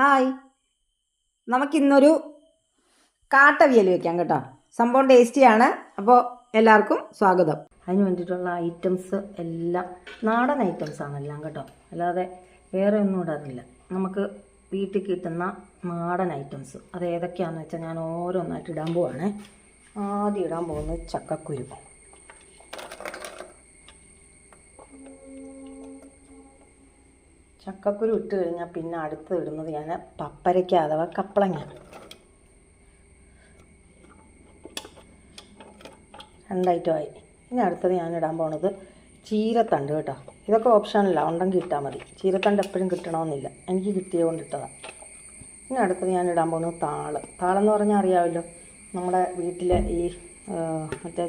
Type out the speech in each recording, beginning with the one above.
Hi. നമുക്കിന്നൊരു കാട്ടവിയൽ വെക്കാം കേട്ടോ. സംഭവം ടേസ്റ്റിയാണ്. അപ്പോൾ എല്ലാവർക്കും സ്വാഗതം. അതിന് വേണ്ടിയിട്ടുള്ള ഐറ്റംസ് എല്ലാം നാടൻ ഐറ്റംസ് ആണ് എല്ലാം കേട്ടോ. അല്ലാതെ വേറെ ഒന്നും ഇടാറില്ല നമുക്ക് വീട്ടിൽ കിട്ടുന്ന നാടൻ ഐറ്റംസ്. അത് ഏതൊക്കെയാണെന്ന് വെച്ചാൽ ഞാൻ ഓരോന്നായിട്ട് ഇടാൻ പോവാണ്. ആദ്യം ഇടാൻ പോകുന്നത് ചക്കക്കുരു. ചക്കക്കുരു ഇട്ട് കഴിഞ്ഞാൽ പിന്നെ അടുത്ത് ഇടുന്നത് ഞാൻ പപ്പരയ്ക്ക അഥവാ കപ്പളങ്ങ രണ്ടൈറ്റമായി ഇനി അടുത്തത് ഞാൻ ഇടാൻ പോണത് ചീരത്തണ്ട് കേട്ടോ. ഇതൊക്കെ ഓപ്ഷനല്ല ഉണ്ടെങ്കിൽ ഇട്ടാൽ മതി. ചീരത്തണ്ട് എപ്പോഴും കിട്ടണമെന്നില്ല എനിക്ക് കിട്ടിയത് കൊണ്ട് ഇട്ടതാണ് ഇനി അടുത്തത് ഞാൻ ഇടാൻ പോകുന്നത് താൾ. താളെന്ന് പറഞ്ഞാൽ അറിയാമല്ലോ നമ്മുടെ വീട്ടിലെ ഈ മറ്റേ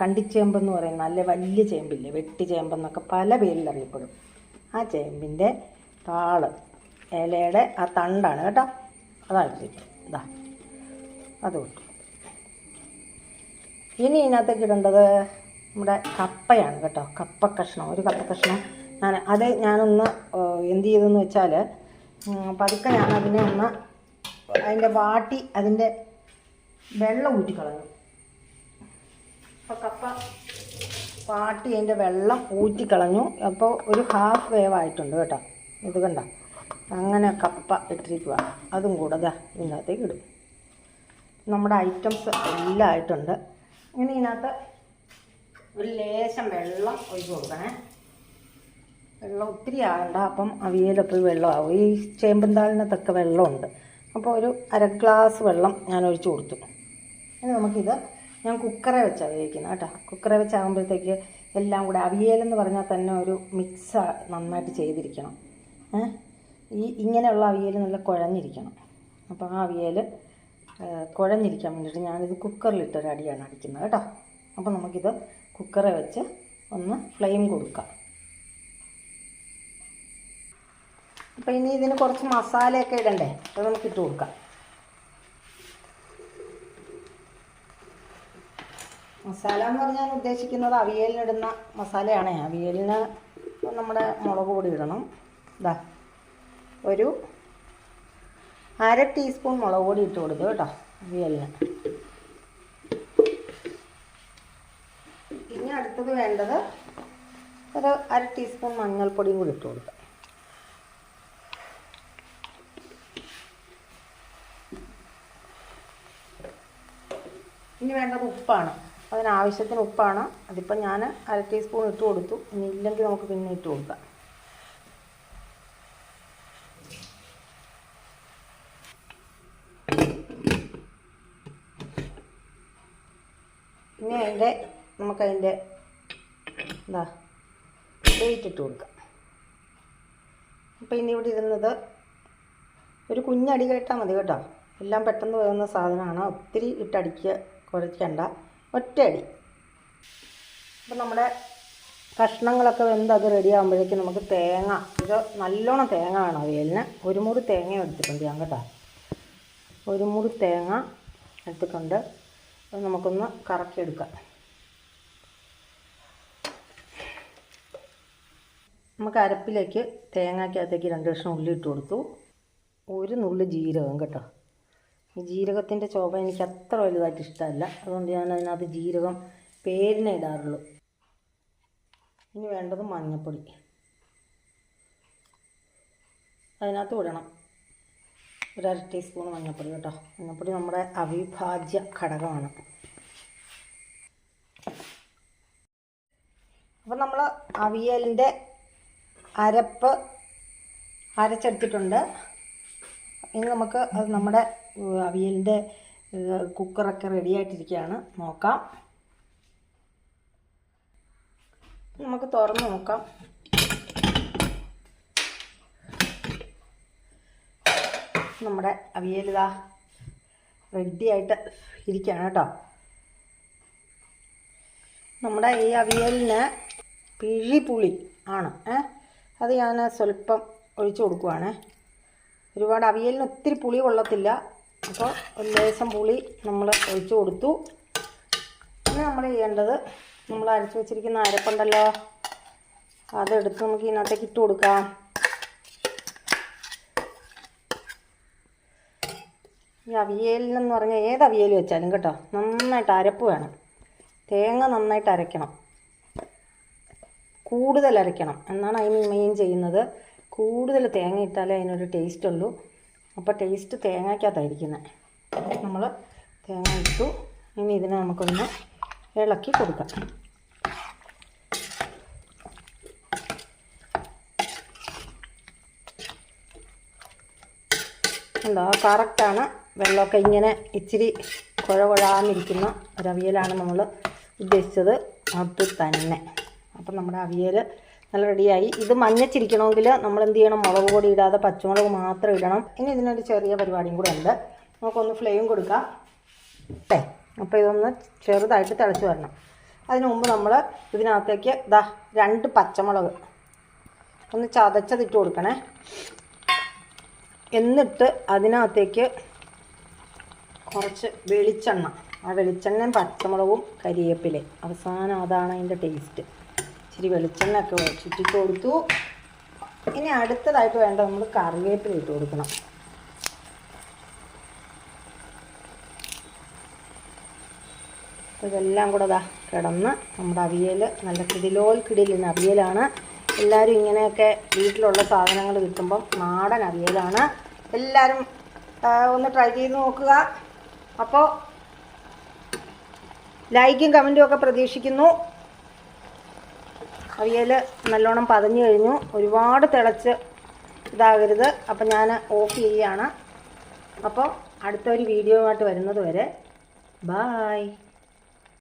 കണ്ടിച്ചേമ്പെന്ന് പറയും നല്ല വലിയ ചേമ്പില്ലേ? വെട്ടി ചേമ്പെന്നൊക്കെ പല പേരിൽ അറിയപ്പെടും ആ ചേമ്പിന്റെ താൾ ഇലയുടെ ആ തണ്ടാണ് കേട്ടോ. അതാണ് ഇട്ടിട്ട് ഇതാ അത് വിട്ടു ഇനി ഇതിനകത്തേക്ക് ഇടേണ്ടത് നമ്മുടെ കപ്പയാണ് കേട്ടോ. കപ്പ കഷ്ണം ഒരു കപ്പ കഷ്ണം ഞാൻ അത് ഞാനൊന്ന് എന്ത് ചെയ്തെന്ന് വെച്ചാൽ പതുക്കെ ഞാൻ അതിനെ ഒന്ന് അതിന്റെ വാട്ടി അതിന്റെ വെള്ളം ഊറ്റിക്കളഞ്ഞു. അപ്പോൾ കപ്പ വാട്ടി അതിന്റെ വെള്ളം ഊറ്റിക്കളഞ്ഞു അപ്പോൾ ഒരു ഹാഫ് വേവ് ആയിട്ടുണ്ട് കേട്ടോ. ഇത് കണ്ട. അങ്ങനെ കപ്പ ഇട്ടിരിക്കുക അതും കൂടെ ദാ ഇതിനകത്തേക്ക് ഇടും. നമ്മുടെ ഐറ്റംസ് എല്ലാം ആയിട്ടുണ്ട്. ഇനി ഇതിനകത്ത് ഒരു ലേശം വെള്ളം ഒഴിച്ച് കൊടുക്കണേ. വെള്ളം ഒത്തിരി ആകണ്ട അപ്പം അവിയലപ്പോൾ വെള്ളമാവും. ഈ ചേമ്പന്താളിനകത്തൊക്കെ വെള്ളമുണ്ട്. അപ്പോൾ ഒരു അര ഗ്ലാസ് വെള്ളം ഞാൻ ഒഴിച്ച് കൊടുത്തു. ഇനി നമുക്കിത് ഞാൻ കുക്കറെ വെച്ചാണ് വേവിക്കുന്നത് കേട്ടോ. കുക്കറെ വെച്ചാകുമ്പോഴത്തേക്ക് എല്ലാം കൂടെ അവിയലെന്ന് പറഞ്ഞാൽ തന്നെ ഒരു മിക്സ് നന്നായിട്ട് ചെയ്തിരിക്കണം. ഈ ഇങ്ങനെയുള്ള അവിയൽ നല്ല കുഴഞ്ഞിരിക്കണം. അപ്പോൾ ആ അവിയൽ കുഴഞ്ഞിരിക്കാൻ വേണ്ടിയിട്ട് ഞാനിത് കുക്കറിലിട്ടൊരു അടിയാണ് അടിക്കുന്നത് കേട്ടോ. അപ്പോൾ നമുക്കിത് കുക്കറെ വെച്ച് ഒന്ന് ഫ്ലെയിം കൊടുക്കാം. അപ്പോൾ ഇനി ഇതിന് കുറച്ച് മസാലയൊക്കെ ഇടണ്ടേ? അത് നമുക്ക് ഇട്ട് കൊടുക്കാം. മസാല എന്ന് പറഞ്ഞാൽ ഉദ്ദേശിക്കുന്നത് അവിയലിനിടുന്ന മസാലയാണേ. അവിയലിന് നമ്മുടെ മുളക് പൊടി ഇടണം. ഇതാ ഒരു അര ടീസ്പൂൺ മുളക് പൊടി ഇട്ട് കൊടുത്തു കേട്ടോ അവിയലിന്. ഇനി അടുത്തത് വേണ്ടത് ഒരു അര ടീസ്പൂൺ മഞ്ഞൾപ്പൊടിയും കൂടി ഇട്ട് കൊടുക്കുക ഇനി വേണ്ടത് ഉപ്പാണ്. അതിനാവശ്യത്തിന് ഉപ്പാണ്. അതിപ്പോൾ ഞാൻ അര ടീസ്പൂൺ ഇട്ട് കൊടുത്തു. ഇനി ഇല്ലെങ്കിൽ നമുക്ക് പിന്നെ ഇട്ട് കൊടുക്കാം. ഇനി അതിന്റെ നമുക്കതിന്റെ എന്താ വെയിറ്റ് ഇട്ട് കൊടുക്കാം. അപ്പോൾ ഇനി ഇവിടെ ഇരുന്നത് ഒരു കുഞ്ഞടി കേട്ടാൽ മതി കേട്ടോ. എല്ലാം പെട്ടെന്ന് വേകുന്ന സാധനമാണ്. ഒത്തിരി ഇട്ടടിക്കുക കുഴയ്ക്കണ്ട ഒറ്റയടി. അപ്പം നമ്മുടെ കഷ്ണങ്ങളൊക്കെ വെന്ത് അത് റെഡി ആകുമ്പോഴേക്കും നമുക്ക് തേങ്ങ ഇത് നല്ലോണം തേങ്ങ വേണം അവിയലിന്. ഒരു മുറി തേങ്ങ എടുത്തിട്ടുണ്ട് ഞാൻ കേട്ടോ. ഒരു മുറി തേങ്ങ എടുത്തിട്ടുണ്ട്. അത് നമുക്കൊന്ന് കറക്കിയെടുക്കാം. നമുക്ക് അരപ്പിലേക്ക് തേങ്ങയ്ക്കകത്തേക്ക് രണ്ട് കഷ്ണം ഉള്ളി ഇട്ട് കൊടുത്തു. ഒരു നുള്ളി ജീരകം കേട്ടോ. ജീരകത്തിന്റെ ചോപ എനിക്ക് അത്ര വലുതായിട്ട് ഇഷ്ടമല്ല. അതുകൊണ്ട് ഞാൻ അതിനകത്ത് ജീരകം പേരിനെ ഇടാറുള്ളൂ. ഇനി വേണ്ടത് മഞ്ഞൾപ്പൊടി അതിനകത്ത് വിടണം ഒരു അര ടീസ്പൂൺ മഞ്ഞൾപ്പൊടി കേട്ടോ. മഞ്ഞൾപ്പൊടി നമ്മുടെ അവിഭാജ്യ ഘടകമാണ്. അപ്പം നമ്മൾ അവിയലിന്റെ അരപ്പ് അരച്ചെടുത്തിട്ടുണ്ട്. ഇനി നമുക്ക് അത് നമ്മുടെ അവിയലിന്റെ കുക്കറൊക്കെ റെഡിയായിട്ടിരിക്കുകയാണ് നോക്കാം. നമുക്ക് തുറന്ന് നോക്കാം. നമ്മുടെ അവിയലിതാ റെഡിയായിട്ട് ഇരിക്കുകയാണ് കേട്ടോ. നമ്മുടെ ഈ അവിയലിന് പിഴിപുളി ആണ് അത് ഞാൻ സ്വല്പം ഒഴിച്ചു കൊടുക്കുവാണേ. ഒരുപാട് അവിയലിന് ഒത്തിരി പുളി കൊള്ളത്തില്ല. അപ്പോൾ ഒരു ലേശം പുളി നമ്മൾ ഒഴിച്ചു കൊടുത്തു. പിന്നെ നമ്മൾ ചെയ്യേണ്ടത് നമ്മൾ അരച്ചു വെച്ചിരിക്കുന്ന അരപ്പുണ്ടല്ലോ. അതെടുത്ത് നമുക്ക് ഇതിനകത്തേക്ക് ഇട്ട് കൊടുക്കാം. ഈ അവിയലിനെന്ന് പറഞ്ഞാൽ ഏത് അവിയൽ വെച്ചാലും കേട്ടോ നന്നായിട്ട് അരപ്പ് വേണം. തേങ്ങ നന്നായിട്ട് അരയ്ക്കണം. കൂടുതൽ അരയ്ക്കണം. എന്നാണ് അതിന് മെയിൻ ചെയ്യുന്നത്. കൂടുതൽ തേങ്ങ ഇട്ടാലേ അതിനൊരു ടേസ്റ്റ് ഉള്ളൂ. അപ്പോൾ ടേസ്റ്റ് തേങ്ങയ്ക്കകത്തായിരിക്കുന്നത് നമ്മൾ തേങ്ങ ഇട്ടു. ഇനി ഇതിനെ നമുക്കൊന്ന് ഇളക്കി കൊടുക്കാം. ഉണ്ടോ കറക്റ്റാണ്. വെള്ളമൊക്കെ ഇങ്ങനെ ഇച്ചിരി കുഴകുഴാന്നിരിക്കുന്ന ഒരവിയലാണ് നമ്മൾ ഉദ്ദേശിച്ചത്. അത് തന്നെ. അപ്പം നമ്മുടെ അവിയൽ നല്ല റെഡിയായി. ഇത് മഞ്ഞച്ചിരിക്കണമെങ്കിൽ നമ്മൾ എന്ത് ചെയ്യണം? മുളക് പൊടി ഇടാതെ പച്ചമുളക് മാത്രം ഇടണം. ഇനി ഇതിനൊരു ചെറിയ പരിപാടിയും കൂടെ ഉണ്ട്. നമുക്കൊന്ന് ഫ്ലെയിം കൊടുക്കാം. അല്ലേ അപ്പോൾ ഇതൊന്ന് ചെറുതായിട്ട് തിളച്ച് വരണം. അതിനു മുമ്പ് നമ്മൾ ഇതിനകത്തേക്ക് ഇതാ രണ്ട് പച്ചമുളക് ഒന്ന് ചതച്ചതിട്ട് കൊടുക്കണേ. എന്നിട്ട് അതിനകത്തേക്ക് കുറച്ച് വെളിച്ചെണ്ണ. ആ വെളിച്ചെണ്ണയും പച്ചമുളകും കരിവേപ്പിലയും അവസാനം അതാണ് അതിന്റെ ടേസ്റ്റ് ഇച്ചിരി വെളിച്ചെണ്ണ ഒക്കെ ചുറ്റിട്ട് കൊടുത്തു. ഇനി അടുത്തതായിട്ട് വേണ്ട നമ്മൾ കറിവേപ്പില ഇട്ട് കൊടുക്കണം. ഇതെല്ലാം കൂടെ ഇതാ കിടന്ന് നമ്മുടെ അവിയൽ നല്ല കിടിലോൽ കിടിലിന് അവിയലാണ്. എല്ലാവരും ഇങ്ങനെയൊക്കെ വീട്ടിലുള്ള സാധനങ്ങൾ കിട്ടുമ്പം നാടൻ അവിയലാണ്. എല്ലാവരും ഒന്ന് ട്രൈ ചെയ്ത് നോക്കുക. അപ്പോൾ ലൈക്കും കമന്റും ഒക്കെ പ്രതീക്ഷിക്കുന്നു. അവിയൽ നല്ലോണം പതഞ്ഞു കഴിഞ്ഞു. ഒരുപാട് തിളച്ച് ഇതാകരുത്. അപ്പം ഞാൻ ഓഫ് ചെയ്യുകയാണ് അപ്പോൾ അടുത്തൊരു വീഡിയോ ആയിട്ട് വരുന്നത് വരെ. ബായ്